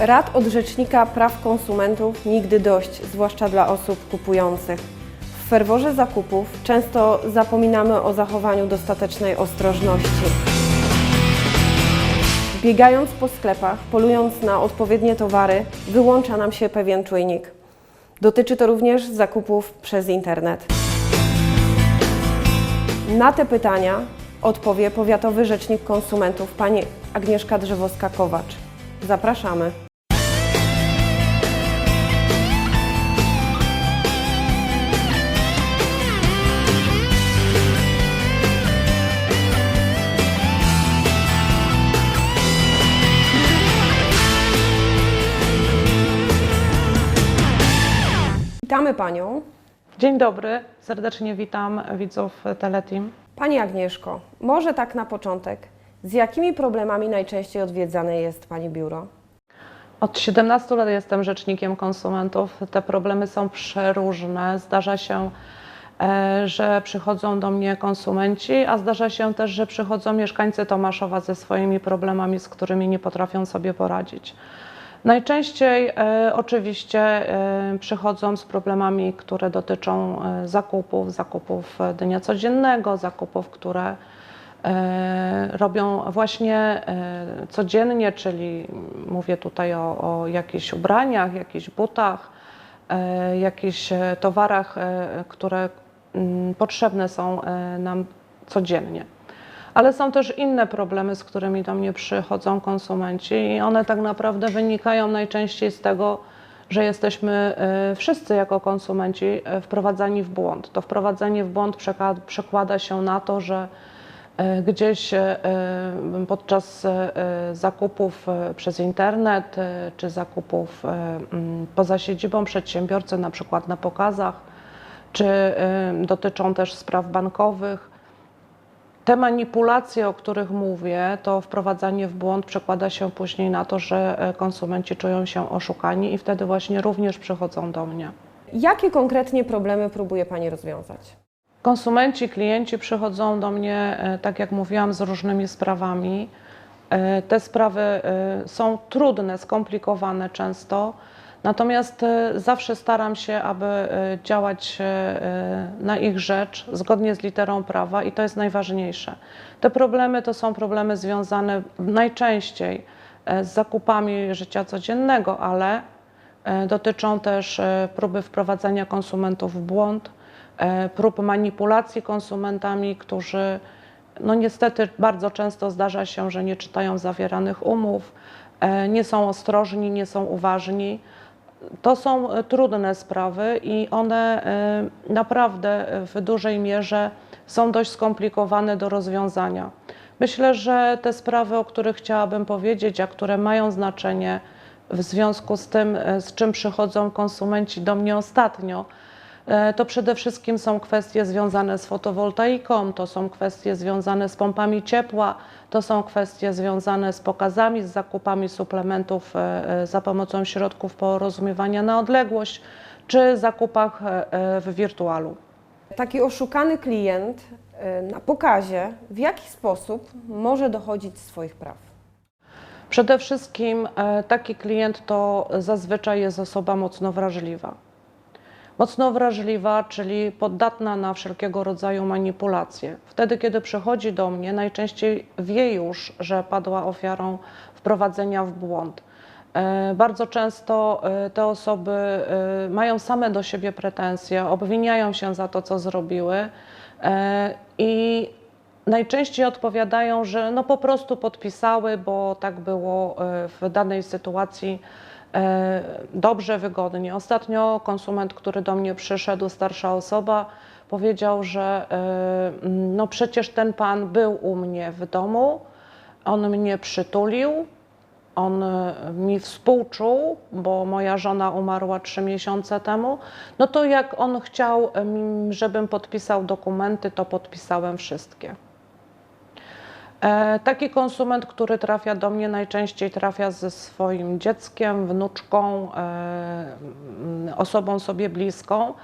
Rad od Rzecznika Praw Konsumentów nigdy dość, zwłaszcza dla osób kupujących. W ferworze zakupów często zapominamy o zachowaniu dostatecznej ostrożności. Biegając po sklepach, polując na odpowiednie towary, wyłącza nam się pewien czujnik. Dotyczy to również zakupów przez internet. Na te pytania odpowie powiatowy rzecznik konsumentów pani Agnieszka Drzewowska-Kowacz. Zapraszamy. Panią. Dzień dobry, serdecznie witam widzów Teleteam. Pani Agnieszko, może tak na początek, z jakimi problemami najczęściej odwiedzane jest Pani biuro? Od 17 lat jestem rzecznikiem konsumentów. Te problemy są przeróżne. Zdarza się, e, że przychodzą do mnie konsumenci, a zdarza się też, że przychodzą mieszkańcy Tomaszowa ze swoimi problemami, z którymi nie potrafią sobie poradzić. Najczęściej e, oczywiście e, przychodzą z problemami, które dotyczą e, zakupów, zakupów dnia codziennego, zakupów, które robią właśnie codziennie, czyli mówię tutaj o, o jakichś ubraniach, jakichś butach, jakichś towarach, które mm, potrzebne są nam codziennie. Ale są też inne problemy, z którymi do mnie przychodzą konsumenci, i one tak naprawdę wynikają najczęściej z tego, że jesteśmy e, wszyscy jako konsumenci e, wprowadzani w błąd. To wprowadzenie w błąd przekłada się na to, że e, gdzieś podczas zakupów przez internet czy zakupów e, m, poza siedzibą przedsiębiorcy, na przykład na pokazach, czy dotyczą też spraw bankowych, te manipulacje, o których mówię, to wprowadzanie w błąd przekłada się później na to, że e, konsumenci czują się oszukani i wtedy właśnie również przychodzą do mnie. Jakie konkretnie problemy próbuje Pani rozwiązać? Konsumenci, klienci przychodzą do mnie, e, tak jak mówiłam, z różnymi sprawami. E, Te sprawy są trudne, skomplikowane często, natomiast e, zawsze staram się, aby e, działać e, na ich rzecz, zgodnie z literą prawa i to jest najważniejsze. Te problemy to są problemy związane najczęściej z zakupami życia codziennego, ale dotyczą też próby wprowadzenia konsumentów w błąd, prób manipulacji konsumentami, którzy no niestety bardzo często zdarza się, że nie czytają zawieranych umów, nie są ostrożni, nie są uważni. To są e, trudne sprawy i one e, naprawdę w dużej mierze są dość skomplikowane do rozwiązania. Myślę, że te sprawy, o których chciałabym powiedzieć, a które mają znaczenie w związku z tym, e, z czym przychodzą konsumenci do mnie ostatnio, e, to przede wszystkim są kwestie związane z fotowoltaiką, to są kwestie związane z pompami ciepła, to są kwestie związane z pokazami, z zakupami suplementów e, e, za pomocą środków porozumiewania na odległość, czy zakupach e, e, w wirtualu. Taki oszukany klient na pokazie w jaki sposób może dochodzić swoich praw? Przede wszystkim e, taki klient to zazwyczaj jest osoba mocno wrażliwa. Mocno wrażliwa, czyli poddatna na wszelkiego rodzaju manipulacje. Wtedy, kiedy przychodzi do mnie, najczęściej wie już, że padła ofiarą wprowadzenia w błąd. E, Bardzo często e, te osoby e, mają same do siebie pretensje, obwiniają się za to, co zrobiły i najczęściej odpowiadają, że no po prostu podpisały, bo tak było w danej sytuacji dobrze, wygodnie. Ostatnio konsument, który do mnie przyszedł, starsza osoba, powiedział, że e, no przecież ten pan był u mnie w domu, on mnie przytulił, on e, mi współczuł, bo moja żona umarła trzy miesiące temu. No to jak on chciał, żebym podpisał dokumenty, to podpisałem wszystkie. E, Taki konsument, który trafia do mnie, najczęściej trafia ze swoim dzieckiem, wnuczką, e, mm, osobą sobie bliską.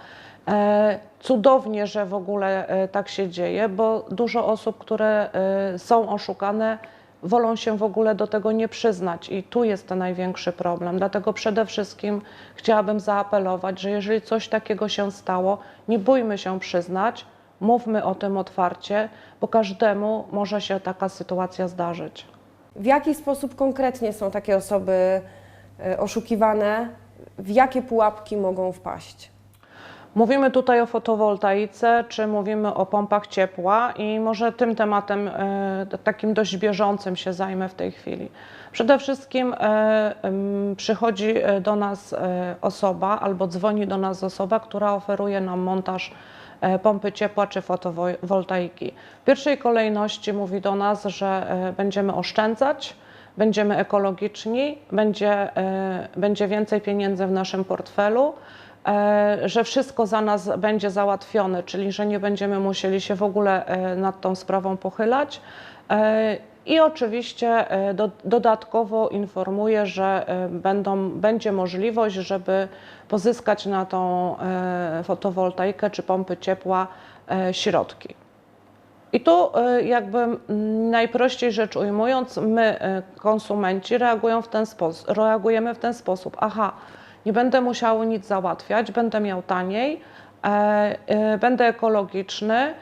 E, Cudownie, że w ogóle tak się dzieje, bo dużo osób, które są oszukane, wolą się w ogóle do tego nie przyznać i tu jest ten największy problem. Dlatego przede wszystkim chciałabym zaapelować, że jeżeli coś takiego się stało, nie bójmy się przyznać, mówmy o tym otwarcie, bo każdemu może się taka sytuacja zdarzyć. W jaki sposób konkretnie są takie osoby e, oszukiwane? W jakie pułapki mogą wpaść? Mówimy tutaj o fotowoltaice, czy mówimy o pompach ciepła i może tym tematem e, takim dość bieżącym się zajmę w tej chwili. Przede wszystkim e, przychodzi do nas osoba albo dzwoni do nas osoba, która oferuje nam montaż pompy ciepła czy fotowoltaiki. W pierwszej kolejności mówi do nas, że e, będziemy oszczędzać, będziemy ekologiczni, będzie, e, będzie więcej pieniędzy w naszym portfelu, e, że wszystko za nas będzie załatwione, czyli że nie będziemy musieli się w ogóle e, nad tą sprawą pochylać. I oczywiście e, do, dodatkowo informuję, że e, będą, będzie możliwość, żeby pozyskać na tą e, fotowoltaikę czy pompy ciepła środki. I tu jakby najprościej rzecz ujmując, my konsumenci reagują w ten sposób, reagujemy w ten sposób. Aha, nie będę musiał nic załatwiać, będę miał taniej, będę ekologiczny,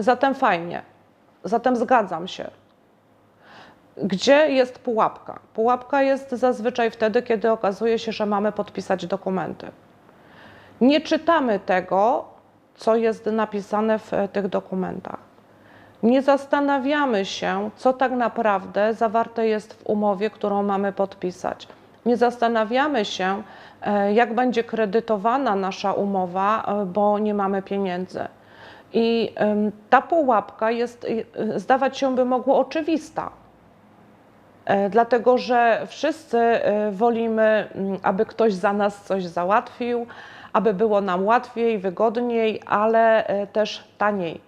zatem fajnie, zatem zgadzam się. Gdzie jest pułapka? Pułapka jest zazwyczaj wtedy, kiedy okazuje się, że mamy podpisać dokumenty. Nie czytamy tego, co jest napisane w tych dokumentach. Nie zastanawiamy się, co tak naprawdę zawarte jest w umowie, którą mamy podpisać. Nie zastanawiamy się, e, jak będzie kredytowana nasza umowa, e, bo nie mamy pieniędzy. I ta pułapka jest, e, zdawać się by mogło oczywista. E, Dlatego, że wszyscy e, wolimy, mm, aby ktoś za nas coś załatwił, aby było nam łatwiej, wygodniej, ale e, też taniej,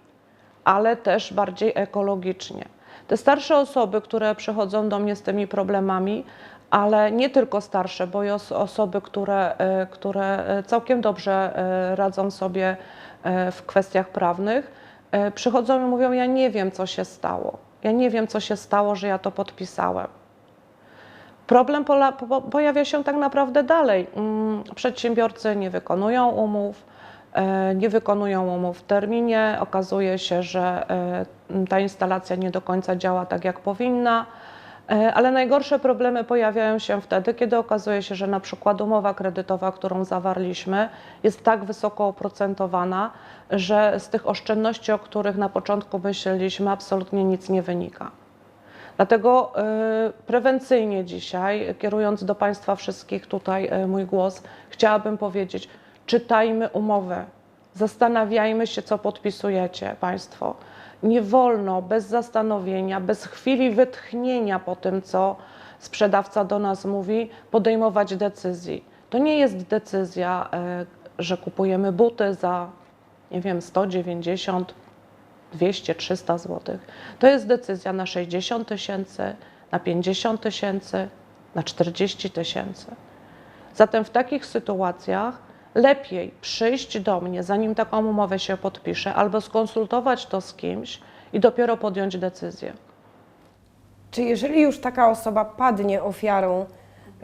ale też bardziej ekologicznie. Te starsze osoby, które przychodzą do mnie z tymi problemami, ale nie tylko starsze, bo os- osoby, które, które całkiem dobrze radzą sobie w kwestiach prawnych, przychodzą i mówią: Ja nie wiem, co się stało. Ja nie wiem, co się stało, że ja to podpisałem. Problem pojawia się tak naprawdę dalej. Mm, Przedsiębiorcy nie wykonują umów, e, nie wykonują umów w terminie. Okazuje się, że e, ta instalacja nie do końca działa tak, jak powinna. E, Ale najgorsze problemy pojawiają się wtedy, kiedy okazuje się, że na przykład umowa kredytowa, którą zawarliśmy, jest tak wysoko oprocentowana, że z tych oszczędności, o których na początku myśleliśmy, absolutnie nic nie wynika. Dlatego y, prewencyjnie dzisiaj, kierując do Państwa wszystkich tutaj y, mój głos, chciałabym powiedzieć: czytajmy umowę, zastanawiajmy się, co podpisujecie Państwo. Nie wolno bez zastanowienia, bez chwili wytchnienia po tym, co sprzedawca do nas mówi, podejmować decyzji. To nie jest decyzja, y, że kupujemy buty za, nie wiem, 190, 200, 300 zł. To jest decyzja na 60 tysięcy, na 50 tysięcy, na 40 tysięcy. Zatem w takich sytuacjach lepiej przyjść do mnie, zanim taką umowę się podpisze, albo skonsultować to z kimś i dopiero podjąć decyzję. Czy jeżeli już taka osoba padnie ofiarą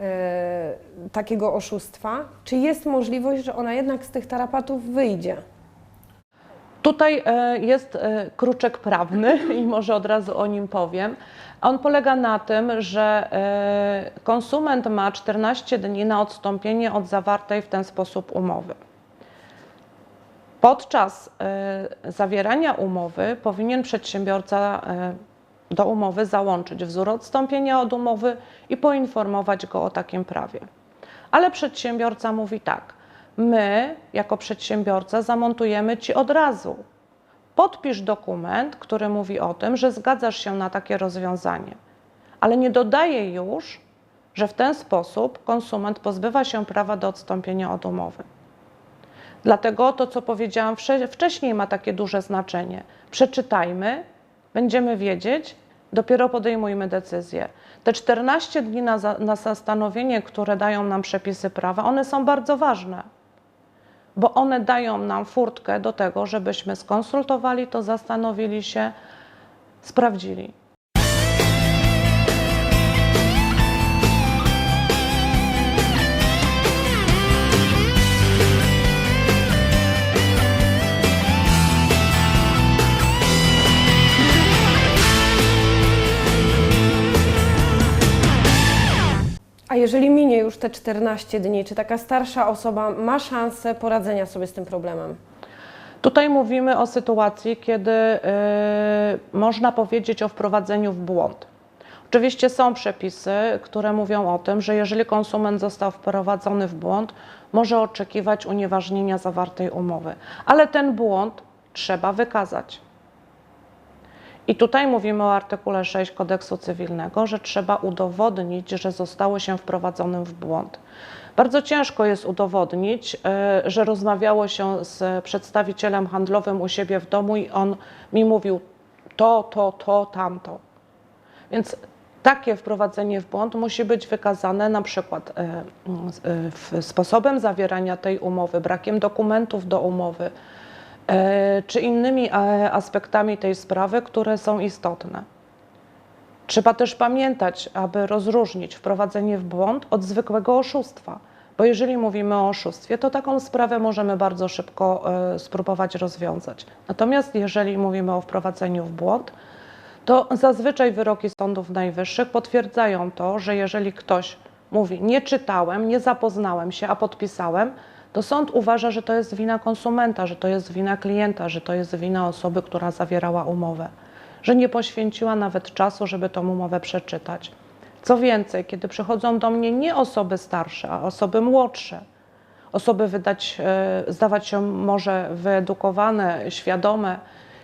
e, takiego oszustwa, czy jest możliwość, że ona jednak z tych tarapatów wyjdzie? Tutaj e, jest e, kruczek prawny i może od razu o nim powiem. On polega na tym, że e, konsument ma 14 dni na odstąpienie od zawartej w ten sposób umowy. Podczas e, zawierania umowy powinien przedsiębiorca e, do umowy załączyć wzór odstąpienia od umowy i poinformować go o takim prawie. Ale przedsiębiorca mówi tak: My, jako przedsiębiorca, zamontujemy ci od razu. Podpisz dokument, który mówi o tym, że zgadzasz się na takie rozwiązanie, ale nie dodaje już, że w ten sposób konsument pozbywa się prawa do odstąpienia od umowy. Dlatego to, co powiedziałam wcześniej, ma takie duże znaczenie. Przeczytajmy, będziemy wiedzieć, dopiero podejmujmy decyzję. Te 14 dni na, za- na zastanowienie, które dają nam przepisy prawa, one są bardzo ważne, bo one dają nam furtkę do tego, żebyśmy skonsultowali to, zastanowili się, sprawdzili. Już te 14 dni, czy taka starsza osoba ma szansę poradzenia sobie z tym problemem? Tutaj mówimy o sytuacji, kiedy y, można powiedzieć o wprowadzeniu w błąd. Oczywiście są przepisy, które mówią o tym, że jeżeli konsument został wprowadzony w błąd, może oczekiwać unieważnienia zawartej umowy, ale ten błąd trzeba wykazać. I tutaj mówimy o artykule 6 kodeksu cywilnego, że trzeba udowodnić, że zostało się wprowadzonym w błąd. Bardzo ciężko jest udowodnić, e, że rozmawiało się z przedstawicielem handlowym u siebie w domu i on mi mówił to, to, to, tamto. Więc takie wprowadzenie w błąd musi być wykazane na przykład e, w- sposobem zawierania tej umowy, brakiem dokumentów do umowy, czy innymi e, aspektami tej sprawy, które są istotne. Trzeba też pamiętać, aby rozróżnić wprowadzenie w błąd od zwykłego oszustwa. Bo jeżeli mówimy o oszustwie, to taką sprawę możemy bardzo szybko e, spróbować rozwiązać. Natomiast jeżeli mówimy o wprowadzeniu w błąd, to zazwyczaj wyroki sądów najwyższych potwierdzają to, że jeżeli ktoś mówi nie czytałem, nie zapoznałem się, a podpisałem, to sąd uważa, że to jest wina konsumenta, że to jest wina klienta, że to jest wina osoby, która zawierała umowę, że nie poświęciła nawet czasu, żeby tą umowę przeczytać. Co więcej, kiedy przychodzą do mnie nie osoby starsze, a osoby młodsze, osoby wydać, e, zdawać się może wyedukowane, świadome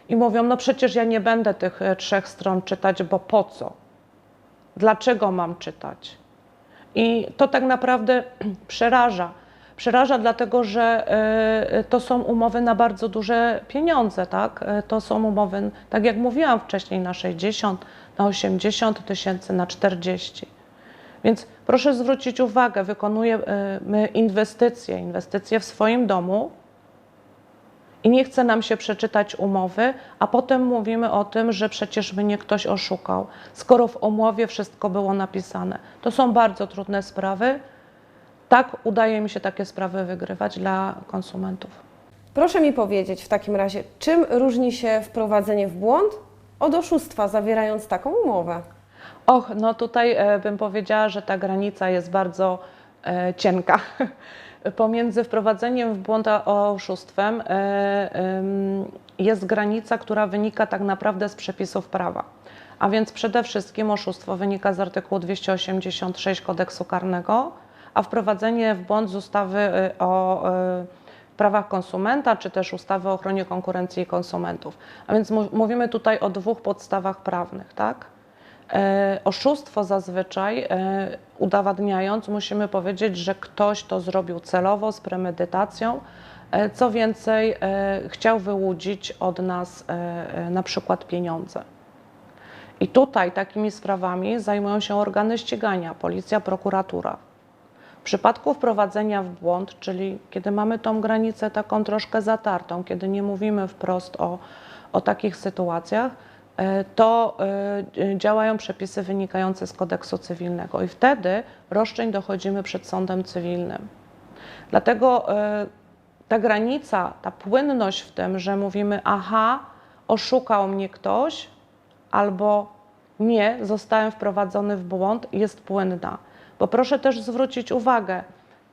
i mówią, no przecież ja nie będę tych e, trzech stron czytać, bo po co? Dlaczego mam czytać? I to tak naprawdę przeraża. Przeraża dlatego, że e, to są umowy na bardzo duże pieniądze, tak? E, To są umowy, tak jak mówiłam wcześniej, na 60, na 80 tysięcy, na 40. Więc proszę zwrócić uwagę, wykonujemy inwestycje, inwestycje w swoim domu i nie chce nam się przeczytać umowy, a potem mówimy o tym, że przecież mnie ktoś oszukał, skoro w umowie wszystko było napisane. To są bardzo trudne sprawy. Tak udaje mi się takie sprawy wygrywać dla konsumentów. Proszę mi powiedzieć w takim razie, czym różni się wprowadzenie w błąd od oszustwa, zawierając taką umowę? Och, no tutaj e, bym powiedziała, że ta granica jest bardzo e, cienka. Pomiędzy wprowadzeniem w błąd a oszustwem e, jest granica, która wynika tak naprawdę z przepisów prawa. A więc przede wszystkim oszustwo wynika z artykułu 286 kodeksu karnego, a wprowadzenie w błąd z ustawy e, o e, prawach konsumenta, czy też ustawy o ochronie konkurencji i konsumentów. A więc mówimy tutaj o dwóch podstawach prawnych, tak? E, Oszustwo zazwyczaj, udowadniając, musimy powiedzieć, że ktoś to zrobił celowo, z premedytacją. Co więcej, chciał wyłudzić od nas na przykład pieniądze. I tutaj takimi sprawami zajmują się organy ścigania, policja, prokuratura. W przypadku wprowadzenia w błąd, czyli kiedy mamy tą granicę taką troszkę zatartą, kiedy nie mówimy wprost o, o takich sytuacjach, e, to e, działają przepisy wynikające z kodeksu cywilnego i wtedy roszczeń dochodzimy przed sądem cywilnym. Dlatego e, ta granica, ta płynność w tym, że mówimy, aha, oszukał mnie ktoś, albo nie, zostałem wprowadzony w błąd, jest płynna. Bo proszę też zwrócić uwagę,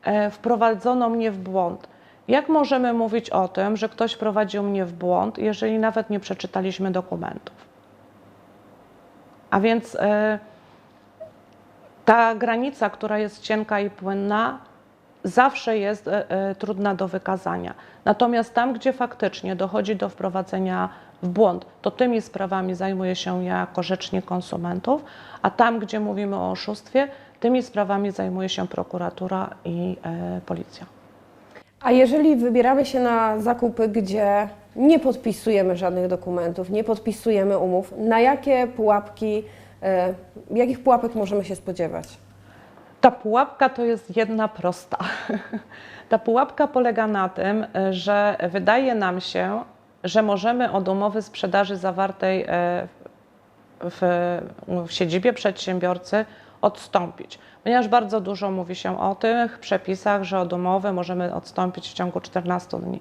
e, wprowadzono mnie w błąd. Jak możemy mówić o tym, że ktoś wprowadził mnie w błąd, jeżeli nawet nie przeczytaliśmy dokumentów? A więc e, ta granica, która jest cienka i płynna, zawsze jest e, trudna do wykazania. Natomiast tam, gdzie faktycznie dochodzi do wprowadzenia w błąd, to tymi sprawami zajmuję się ja jako rzecznik konsumentów, a tam, gdzie mówimy o oszustwie, tymi sprawami zajmuje się prokuratura i e, policja. A jeżeli wybieramy się na zakupy, gdzie nie podpisujemy żadnych dokumentów, nie podpisujemy umów, na jakie pułapki, e, jakich pułapek możemy się spodziewać? Ta pułapka to jest jedna prosta. Ta pułapka polega na tym, że wydaje nam się, że możemy od umowy sprzedaży zawartej e, w, w siedzibie przedsiębiorcy odstąpić. Ponieważ bardzo dużo mówi się o tych przepisach, że od umowy możemy odstąpić w ciągu 14 dni.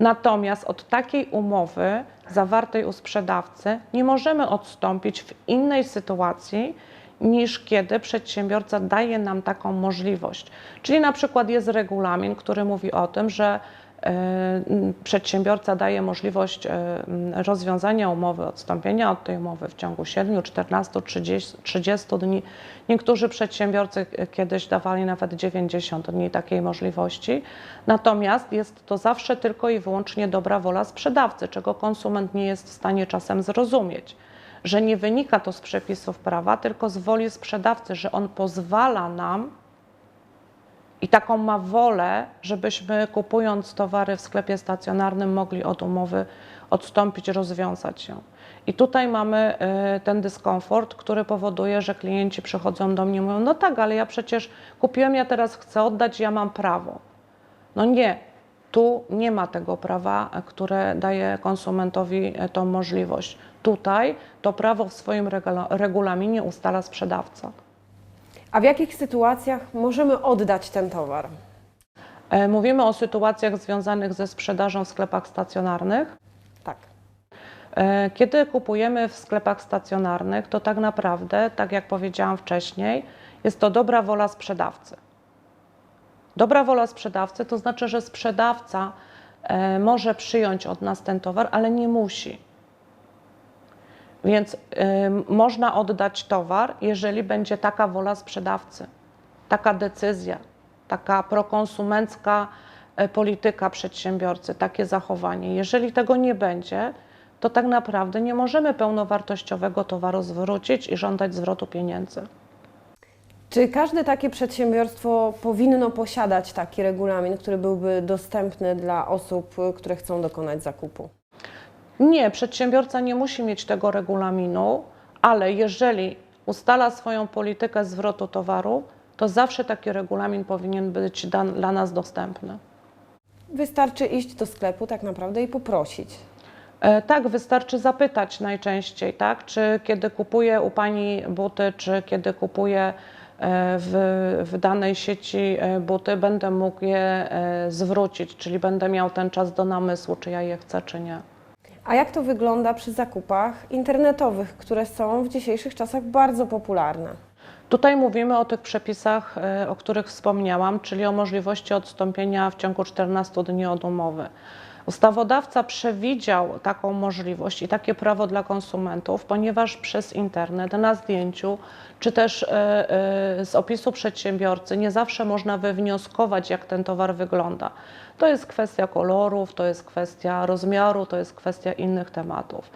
Natomiast od takiej umowy zawartej u sprzedawcy nie możemy odstąpić w innej sytuacji niż kiedy przedsiębiorca daje nam taką możliwość. Czyli na przykład jest regulamin, który mówi o tym, że przedsiębiorca daje możliwość e, rozwiązania umowy, odstąpienia od tej umowy w ciągu 7, 14, 30, 30 dni. Niektórzy przedsiębiorcy k- kiedyś dawali nawet 90 dni takiej możliwości. Natomiast jest to zawsze tylko i wyłącznie dobra wola sprzedawcy, czego konsument nie jest w stanie czasem zrozumieć. Że nie wynika to z przepisów prawa, tylko z woli sprzedawcy, że on pozwala nam i taką ma wolę, żebyśmy kupując towary w sklepie stacjonarnym mogli od umowy odstąpić, rozwiązać ją. I tutaj mamy y, ten dyskomfort, który powoduje, że klienci przychodzą do mnie i mówią: No tak, ale ja przecież kupiłem, ja teraz chcę oddać, ja mam prawo. No nie, tu nie ma tego prawa, które daje konsumentowi e, tą możliwość. Tutaj to prawo w swoim regula- regulaminie ustala sprzedawca. A w jakich sytuacjach możemy oddać ten towar? E, Mówimy o sytuacjach związanych ze sprzedażą w sklepach stacjonarnych. Tak. E, Kiedy kupujemy w sklepach stacjonarnych, to tak naprawdę, tak jak powiedziałam wcześniej, jest to dobra wola sprzedawcy. Dobra wola sprzedawcy to znaczy, że sprzedawca e, może przyjąć od nas ten towar, ale nie musi. Więc e, można oddać towar, jeżeli będzie taka wola sprzedawcy, taka decyzja, taka prokonsumencka e, polityka przedsiębiorcy, takie zachowanie. Jeżeli tego nie będzie, to tak naprawdę nie możemy pełnowartościowego towaru zwrócić i żądać zwrotu pieniędzy. Czy każde takie przedsiębiorstwo powinno posiadać taki regulamin, który byłby dostępny dla osób, y, które chcą dokonać zakupu? Nie, przedsiębiorca nie musi mieć tego regulaminu, ale jeżeli ustala swoją politykę zwrotu towaru, to zawsze taki regulamin powinien być dla nas dostępny. Wystarczy iść do sklepu tak naprawdę i poprosić. E, Tak, wystarczy zapytać najczęściej, tak? Czy kiedy kupuję u Pani buty, czy kiedy kupuję e, w, w danej sieci e, buty, będę mógł je zwrócić, czyli będę miał ten czas do namysłu, czy ja je chcę, czy nie. A jak to wygląda przy zakupach internetowych, które są w dzisiejszych czasach bardzo popularne? Tutaj mówimy o tych przepisach, e, o których wspomniałam, czyli o możliwości odstąpienia w ciągu 14 dni od umowy. Ustawodawca przewidział taką możliwość i takie prawo dla konsumentów, ponieważ przez internet, na zdjęciu, czy też e, e, z opisu przedsiębiorcy nie zawsze można wywnioskować, jak ten towar wygląda. To jest kwestia kolorów, to jest kwestia rozmiaru, to jest kwestia innych tematów.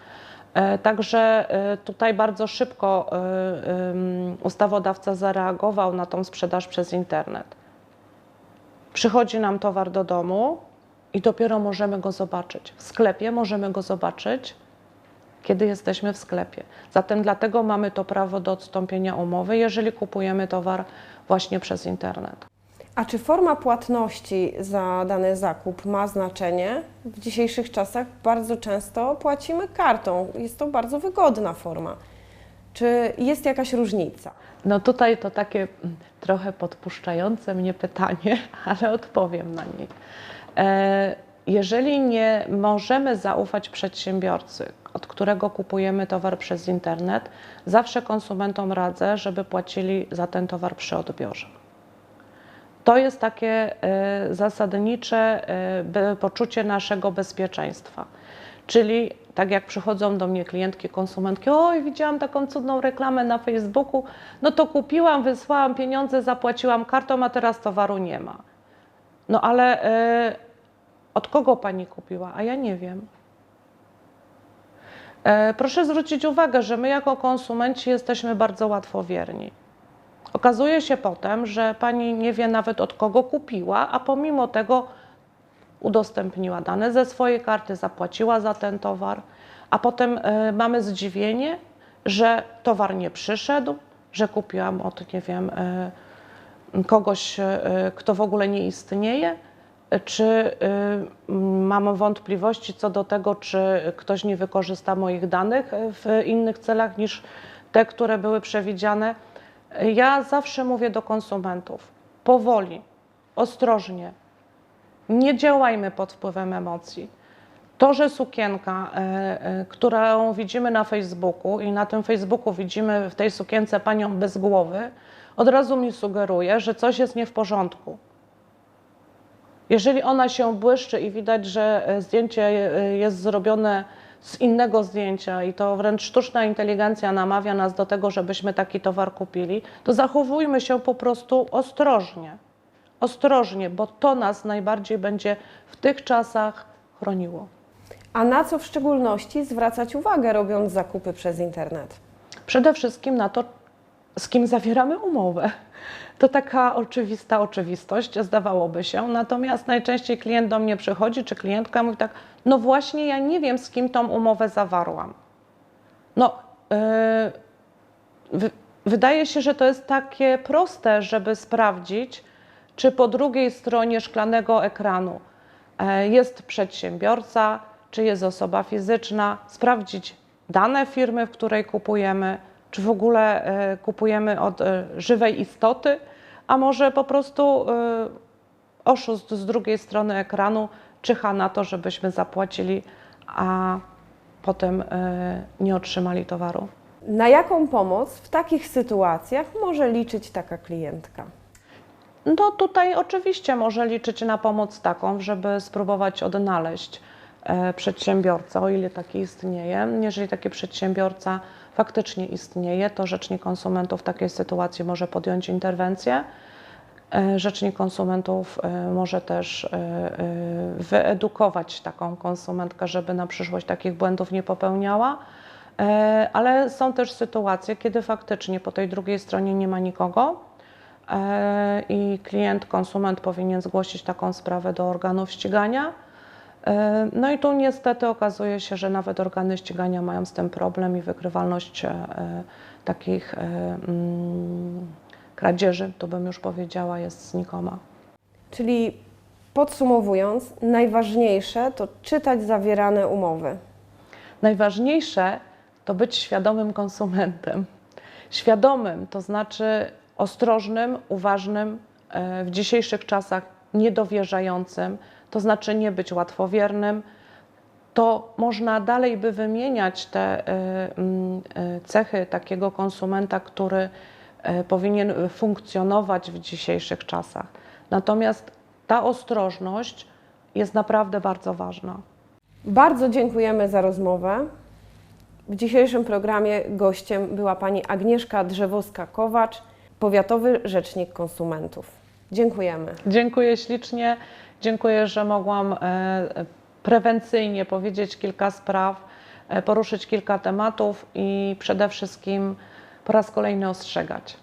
E, Także tutaj bardzo szybko ustawodawca zareagował na tą sprzedaż przez internet. Przychodzi nam towar do domu i dopiero możemy go zobaczyć. W sklepie możemy go zobaczyć, kiedy jesteśmy w sklepie. Zatem dlatego mamy to prawo do odstąpienia umowy, jeżeli kupujemy towar właśnie przez internet. A czy forma płatności za dany zakup ma znaczenie? W dzisiejszych czasach bardzo często płacimy kartą. Jest to bardzo wygodna forma. Czy jest jakaś różnica? No tutaj to takie mm, trochę podpuszczające mnie pytanie, ale odpowiem na nie. E, Jeżeli nie możemy zaufać przedsiębiorcy, od którego kupujemy towar przez internet, zawsze konsumentom radzę, żeby płacili za ten towar przy odbiorze. To jest takie e, zasadnicze e, poczucie naszego bezpieczeństwa. Czyli tak jak przychodzą do mnie klientki, konsumentki, oj, widziałam taką cudną reklamę na Facebooku, no to kupiłam, wysłałam pieniądze, zapłaciłam kartą, a teraz towaru nie ma. No ale od kogo pani kupiła? A ja nie wiem. E, proszę zwrócić uwagę, że my jako konsumenci jesteśmy bardzo łatwowierni. Okazuje się potem, że pani nie wie nawet od kogo kupiła, a pomimo tego udostępniła dane ze swojej karty, zapłaciła za ten towar, a potem e, mamy zdziwienie, że towar nie przyszedł, że kupiłam od, nie wiem, e, kogoś, kto w ogóle nie istnieje, czy m, mam wątpliwości co do tego, czy ktoś nie wykorzysta moich danych w innych celach niż te, które były przewidziane. Ja zawsze mówię do konsumentów: powoli, ostrożnie, nie działajmy pod wpływem emocji. To, że sukienka, e, e, którą widzimy na Facebooku i na tym Facebooku widzimy w tej sukience panią bez głowy, od razu mi sugeruje, że coś jest nie w porządku. Jeżeli ona się błyszczy i widać, że e, zdjęcie e, jest zrobione z innego zdjęcia i to wręcz sztuczna inteligencja namawia nas do tego, żebyśmy taki towar kupili, to zachowujmy się po prostu ostrożnie. Ostrożnie, bo to nas najbardziej będzie w tych czasach chroniło. A na co w szczególności zwracać uwagę, robiąc zakupy przez internet? Przede wszystkim na to, z kim zawieramy umowę. To taka oczywista oczywistość, zdawałoby się. Natomiast najczęściej klient do mnie przychodzi, czy klientka mówi tak, no właśnie ja nie wiem, z kim tą umowę zawarłam. No, yy, wy- wydaje się, że to jest takie proste, żeby sprawdzić, czy po drugiej stronie szklanego ekranu e, jest przedsiębiorca, czy jest osoba fizyczna, sprawdzić dane firmy, w której kupujemy, czy w ogóle e, kupujemy od e, żywej istoty, a może po prostu e, oszust z drugiej strony ekranu czyha na to, żebyśmy zapłacili, a potem nie otrzymali towaru. Na jaką pomoc w takich sytuacjach może liczyć taka klientka? No tutaj oczywiście może liczyć na pomoc taką, żeby spróbować odnaleźć przedsiębiorcę, o ile taki istnieje. Jeżeli taki przedsiębiorca faktycznie istnieje, to Rzecznik Konsumentów w takiej sytuacji może podjąć interwencję. E, Rzecznik Konsumentów e, może też e, wyedukować taką konsumentkę, żeby na przyszłość takich błędów nie popełniała. Ale są też sytuacje, kiedy faktycznie po tej drugiej stronie nie ma nikogo i klient, konsument powinien zgłosić taką sprawę do organów ścigania. E, No i tu niestety okazuje się, że nawet organy ścigania mają z tym problem i wykrywalność e, takich e, mm, kradzieży, to bym już powiedziała, jest znikoma. Czyli podsumowując, najważniejsze to czytać zawierane umowy. Najważniejsze to być świadomym konsumentem. Świadomym, to znaczy ostrożnym, uważnym, w dzisiejszych czasach niedowierzającym, to znaczy nie być łatwowiernym. To można dalej by wymieniać te e, mm, e, cechy takiego konsumenta, który e, powinien funkcjonować w dzisiejszych czasach. Natomiast ta ostrożność jest naprawdę bardzo ważna. Bardzo dziękujemy za rozmowę. W dzisiejszym programie gościem była pani Agnieszka Drzewowska-Kowacz, powiatowy rzecznik konsumentów. Dziękujemy. Dziękuję ślicznie. Dziękuję, że mogłam e, prewencyjnie powiedzieć kilka spraw, e, poruszyć kilka tematów i przede wszystkim po raz kolejny ostrzegać.